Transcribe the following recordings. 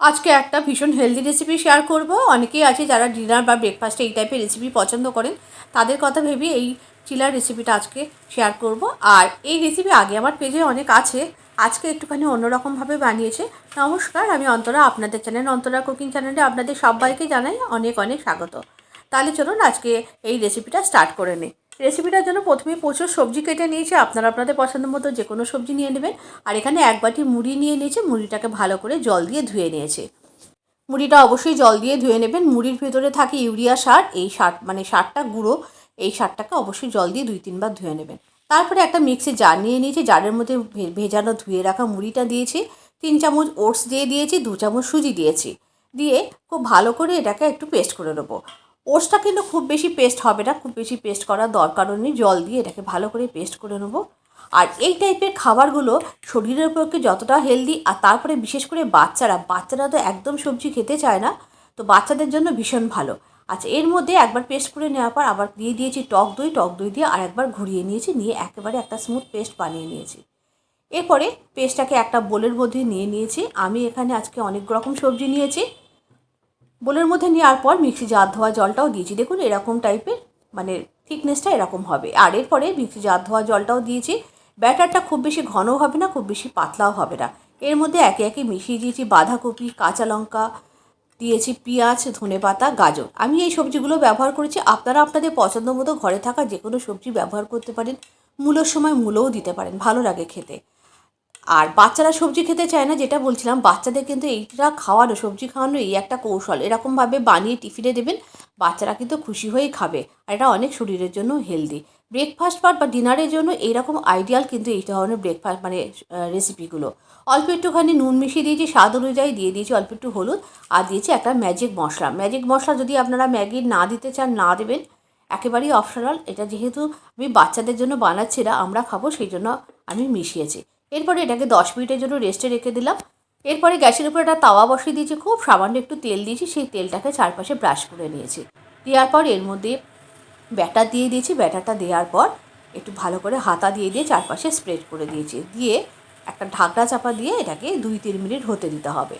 আজকে একটা ভীষণ হেলদি রেসিপি শেয়ার করব। অনেকেই আছে যারা ডিনার বা ব্রেকফাস্টে এই টাইপের রেসিপি পছন্দ করেন, তাদের কথা ভেবে এই চিলার রেসিপিটা আজকে শেয়ার করব। আর এই রেসিপি আগে আমার পেজে অনেক আছে, আজকে একটুখানি অন্যরকমভাবে বানিয়েছে। নমস্কার, আমি অন্তরা, আপনাদের চ্যানেল অন্তরা কুকিং চ্যানেলে আপনাদের সবাইকে জানাই অনেক অনেক স্বাগত। তাহলে চলুন আজকে এই রেসিপিটা স্টার্ট করে নিই। রেসিপিটার জন্য প্রথমে প্রচুর সবজি কেটে নিয়েছি, আপনারা আপনাদের পছন্দ মতো যে কোনো সবজি নিয়ে নেবেন। আর এখানে এক বাটি মুড়ি নিয়ে নিয়েছি, মুড়িটাকে ভালো করে জল দিয়ে ধুয়ে নিয়েছি। মুড়িটা অবশ্যই জল দিয়ে ধুয়ে নেবেন। মুড়ির ভেতরে থাকে ইউরিয়া সার, এই সার মানে সারটা গুঁড়ো, এই সারটাকে অবশ্যই জল দিয়ে দুই তিনবার ধুয়ে নেবেন। তারপরে একটা মিক্সি জার নিয়ে নিয়েছি, জারের মধ্যে ভেজানো ধুয়ে রাখা মুড়িটা দিয়েছি। তিন চামচ ওটস দিয়ে দিয়েছি, দু চামচ সুজি দিয়েছি। দিয়ে খুব ভালো করে এটাকে একটু পেস্ট করে নেব। ওটসটা কিন্তু খুব বেশি পেস্ট হবে না, খুব বেশি পেস্ট করার দরকারও নেই। জল দিয়ে এটাকে ভালো করে পেস্ট করে নেব। আর এই টাইপের খাবারগুলো শরীরের পক্ষে যতটা হেলদি আর তারপরে বিশেষ করে বাচ্চারা বাচ্চারা তো একদম সবজি খেতে চায় না, তো বাচ্চাদের জন্য ভীষণ ভালো। আচ্ছা এর মধ্যে একবার পেস্ট করে নেওয়ার পর আবার দিয়ে দিয়েছি টক দই টক দই দিয়ে আর একবার ঘুরিয়ে নিয়েছি, নিয়ে একেবারে একটা স্মুথ পেস্ট বানিয়ে নিয়েছি। এরপরে পেস্টটাকে একটা বোলের মধ্যে নিয়ে নিয়েছি। আমি এখানে আজকে অনেক রকম সবজি নিয়েছি। বোলের মধ্যে নেওয়ার পর মিক্সি জার ধোয়া জলটাও দিয়েছি। দেখুন, এরকম টাইপের মানে থিকনেসটা এরকম হবে। আর এরপরে মিক্সি জার ধোয়া জলটাও দিয়েছি। ব্যাটারটা খুব বেশি ঘনও হবে না, খুব বেশি পাতলাও হবে না। এর মধ্যে একে একে মিশিয়ে দিয়েছি বাঁধাকপি, কাঁচা লঙ্কা, দিয়েছি পেঁয়াজ, ধনে পাতা, গাজর। আমি এই সবজিগুলো ব্যবহার করেছি। আপনারা আপনাদের পছন্দ মতো ঘরে থাকা যে কোনো সবজি ব্যবহার করতে পারেন। মূলোর সময় মূলও দিতে পারেন, ভালো লাগে খেতে। আর বাচ্চারা সবজি খেতে চায় না, যেটা বলছিলাম, বাচ্চাদের কিন্তু এইটা খাওয়ানো, সবজি খাওয়ানো এই একটা কৌশল। এরকমভাবে বানিয়ে টিফিনে দেবেন, বাচ্চারা কিন্তু খুশি হয়েই খাবে। আর এটা অনেক শরীরের জন্য হেলদি। ব্রেকফাস্ট পার বা ডিনারের জন্য এইরকম আইডিয়াল কিন্তু এই ধরনের ব্রেকফাস্ট মানে রেসিপিগুলো। অল্প একটুখানি নুন মিশিয়ে দিয়েছি, স্বাদ অনুযায়ী দিয়ে দিয়েছি অল্প একটু হলুদ, আর দিয়েছি একটা ম্যাজিক মশলা। ম্যাজিক মশলা যদি আপনারা ম্যাগি না দিতে চান, না দেবেন, একেবারেই অপশনাল। এটা যেহেতু আমি বাচ্চাদের জন্য বানাচ্ছি না আমরা খাব, সেই জন্য আমি মিশিয়েছি। এরপরে এটাকে দশ মিনিটের জন্য রেস্টে রেখে দিলাম। এরপরে গ্যাসের উপর একটা তাওয়া বসিয়ে দিয়েছি, খুব সামান্য একটু তেল দিয়েছি, সেই তেলটাকে চারপাশে ব্রাশ করে নিয়েছি। দেওয়ার পর এর মধ্যে ব্যাটার দিয়ে দিয়েছি ব্যাটারটা দেওয়ার পর একটু ভালো করে হাতা দিয়ে দিয়ে চারপাশে স্প্রেড করে দিয়েছি। দিয়ে একটা ঢাকনা চাপা দিয়ে এটাকে দুই তিন মিনিট হতে দিতে হবে।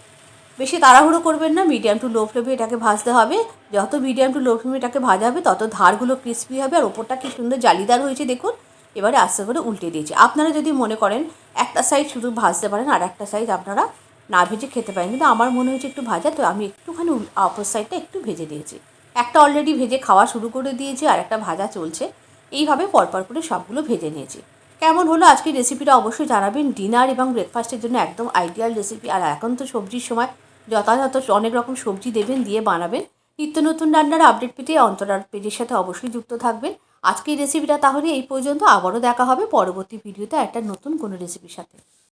বেশি তাড়াহুড়ো করবেন না মিডিয়াম টু লো ফ্লেমে এটাকে ভাজতে হবে। যত মিডিয়াম টু লো ফ্লেমে এটাকে ভাজা হবে, তত ধারগুলো ক্রিস্পি হবে। আর ওপরটা কি সুন্দর জালিদার হয়েছে, দেখুন। এবারে আস্তে করে উল্টে দিয়েছি। আপনারা যদি মনে করেন একটা সাইড শুধু ভাজতে পারেন, আর একটা সাইড আপনারা না ভেজে খেতে পারেন। কিন্তু আমার মনে হয়েছে একটু ভাজা, তো আমি একটুখানি অপর সাইডটা একটু ভেজে দিয়েছি। একটা অলরেডি ভেজে খাওয়া শুরু করে দিয়েছি, আর একটা ভাজা চলছে। এইভাবে পরপর করে সবগুলো ভেজে নিয়েছি। কেমন হলো আজকের রেসিপিটা অবশ্যই জানাবেন। ডিনার এবং ব্রেকফাস্টের জন্য একদম আইডিয়াল রেসিপি আর এখন তো সবজির সময় যথাযথ অনেক রকম সবজি দেবেন, দিয়ে বানাবেন। নিত্য নতুন রান্নার আপডেট পেতে অন্তরার পেজের সাথে অবশ্যই যুক্ত থাকবেন। আজকের রেসিপিটা তাহলে এই পর্যন্ত। আবারও দেখা হবে পরবর্তী ভিডিওতে একটা নতুন কোনো রেসিপির সাথে।